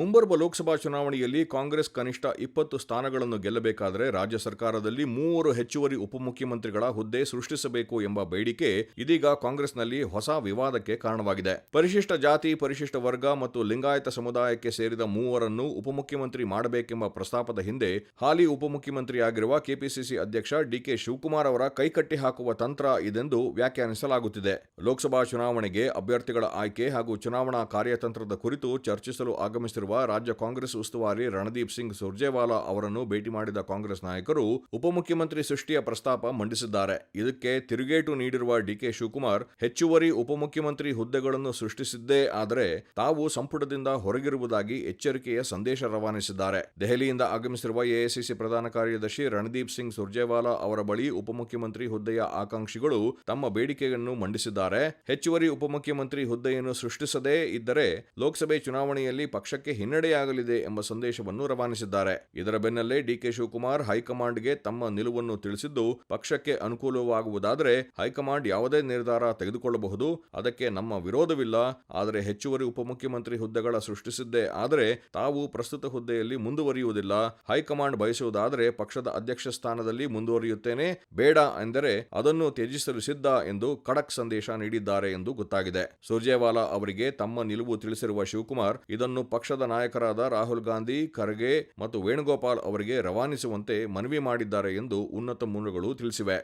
ಮುಂಬರುವ ಲೋಕಸಭಾ ಚುನಾವಣೆಯಲ್ಲಿ ಕಾಂಗ್ರೆಸ್ ಕನಿಷ್ಠ ಇಪ್ಪತ್ತು ಸ್ಥಾನಗಳನ್ನು ಗೆಲ್ಲಬೇಕಾದರೆ ರಾಜ್ಯ ಸರ್ಕಾರದಲ್ಲಿ ಮೂವರು ಹೆಚ್ಚುವರಿ ಉಪಮುಖ್ಯಮಂತ್ರಿಗಳ ಹುದ್ದೆ ಸೃಷ್ಟಿಸಬೇಕು ಎಂಬ ಬೇಡಿಕೆ ಇದೀಗ ಕಾಂಗ್ರೆಸ್ನಲ್ಲಿ ಹೊಸ ವಿವಾದಕ್ಕೆ ಕಾರಣವಾಗಿದೆ. ಪರಿಶಿಷ್ಟ ಜಾತಿ, ಪರಿಶಿಷ್ಟ ವರ್ಗ ಮತ್ತು ಲಿಂಗಾಯತ ಸಮುದಾಯಕ್ಕೆ ಸೇರಿದ ಮೂವರನ್ನು ಉಪಮುಖ್ಯಮಂತ್ರಿ ಮಾಡಬೇಕೆಂಬ ಪ್ರಸ್ತಾಪದ ಹಿಂದೆ ಹಾಲಿ ಉಪಮುಖ್ಯಮಂತ್ರಿಯಾಗಿರುವ ಕೆಪಿಸಿಸಿ ಅಧ್ಯಕ್ಷ ಡಿಕೆ ಶಿವಕುಮಾರ್ ಅವರ ಕೈಕಟ್ಟಿ ಹಾಕುವ ತಂತ್ರ ಇದೆಂದು ವ್ಯಾಖ್ಯಾನಿಸಲಾಗುತ್ತಿದೆ. ಲೋಕಸಭಾ ಚುನಾವಣೆಗೆ ಅಭ್ಯರ್ಥಿಗಳ ಆಯ್ಕೆ ಹಾಗೂ ಚುನಾವಣಾ ಕಾರ್ಯತಂತ್ರದ ಕುರಿತು ಚರ್ಚಿಸಲು ಆಗಮಿಸಿರುವ ರಾಜ್ಯ ಕಾಂಗ್ರೆಸ್ ಉಸ್ತುವಾರಿ ರಣದೀಪ್ ಸಿಂಗ್ ಸುರ್ಜೇವಾಲಾ ಅವರನ್ನು ಭೇಟಿ ಮಾಡಿದ ಕಾಂಗ್ರೆಸ್ ನಾಯಕರು ಉಪಮುಖ್ಯಮಂತ್ರಿ ಸೃಷ್ಟಿಯ ಪ್ರಸ್ತಾಪ ಮಂಡಿಸಿದ್ದಾರೆ. ಇದಕ್ಕೆ ತಿರುಗೇಟು ನೀಡಿರುವ ಡಿಕೆ ಶಿವಕುಮಾರ್, ಹೆಚ್ಚುವರಿ ಉಪಮುಖ್ಯಮಂತ್ರಿ ಹುದ್ದೆಗಳನ್ನು ಸೃಷ್ಟಿಸಿದ್ದೇ ಆದರೆ ತಾವು ಸಂಪುಟದಿಂದ ಹೊರಗಿರುವುದಾಗಿ ಎಚ್ಚರಿಕೆಯ ಸಂದೇಶ ರವಾನಿಸಿದ್ದಾರೆ. ದೆಹಲಿಯಿಂದ ಆಗಮಿಸಿರುವ ಎಐಸಿಸಿ ಪ್ರಧಾನ ಕಾರ್ಯದರ್ಶಿ ರಣದೀಪ್ ಸಿಂಗ್ ಸುರ್ಜೇವಾಲಾ ಅವರ ಬಳಿ ಉಪಮುಖ್ಯಮಂತ್ರಿ ಹುದ್ದೆಯ ಆಕಾಂಕ್ಷಿಗಳು ತಮ್ಮ ಬೇಡಿಕೆಯನ್ನು ಮಂಡಿಸಿದ್ದಾರೆ. ಹೆಚ್ಚುವರಿ ಉಪಮುಖ್ಯಮಂತ್ರಿ ಹುದ್ದೆಯನ್ನು ಸೃಷ್ಟಿಸದೇ ಇದ್ದರೆ ಲೋಕಸಭೆ ಚುನಾವಣೆಯಲ್ಲಿ ಪಕ್ಷಕ್ಕೆ ಹಿನ್ನಡೆಯಾಗಲಿದೆ ಎಂಬ ಸಂದೇಶವನ್ನು ರವಾನಿಸಿದ್ದಾರೆ. ಇದರ ಬೆನ್ನಲ್ಲೇ ಡಿಕೆ ಶಿವಕುಮಾರ್ ಹೈಕಮಾಂಡ್ಗೆ ತಮ್ಮ ನಿಲುವನ್ನು ತಿಳಿಸಿದ್ದು, ಪಕ್ಷಕ್ಕೆ ಅನುಕೂಲವಾಗುವುದಾದರೆ ಹೈಕಮಾಂಡ್ ಯಾವುದೇ ನಿರ್ಧಾರ ತೆಗೆದುಕೊಳ್ಳಬಹುದು. ಅದಕ್ಕೆ ನಮ್ಮ ವಿರೋಧವಿಲ್ಲ. ಆದರೆ ಹೆಚ್ಚುವರಿ ಉಪಮುಖ್ಯಮಂತ್ರಿ ಹುದ್ದೆಗಳ ಸೃಷ್ಟಿಸಿದ್ದೇ ಆದರೆ ತಾವು ಪ್ರಸ್ತುತ ಹುದ್ದೆಯಲ್ಲಿ ಮುಂದುವರಿಯುವುದಿಲ್ಲ. ಹೈಕಮಾಂಡ್ ಬಯಸುವುದಾದರೆ ಪಕ್ಷದ ಅಧ್ಯಕ್ಷ ಸ್ಥಾನದಲ್ಲಿ ಮುಂದುವರಿಯುತ್ತೇನೆ. ಬೇಡ ಎಂದರೆ ಅದನ್ನು ತ್ಯಜಿಸಲು ಸಿದ್ಧ ಎಂದು ಖಡಕ್ ಸಂದೇಶ ನೀಡಿದ್ದಾರೆ ಎಂದು ಗೊತ್ತಾಗಿದೆ. ಸುರ್ಜೇವಾಲಾ ಅವರಿಗೆ ತಮ್ಮ ನಿಲುವು ತಿಳಿಸಿರುವ ಶಿವಕುಮಾರ್, ಇದನ್ನು ಪಕ್ಷದ ನಾಯಕರಾದ ರಾಹುಲ್ ಗಾಂಧಿ, ಖರ್ಗೆ ಮತ್ತು ವೇಣುಗೋಪಾಲ್ ಅವರಿಗೆ ರವಾನಿಸುವಂತೆ ಮನವಿ ಮಾಡಿದ್ದಾರೆ ಎಂದು ಉನ್ನತ ಮೂಲಗಳು ತಿಳಿಸಿವೆ.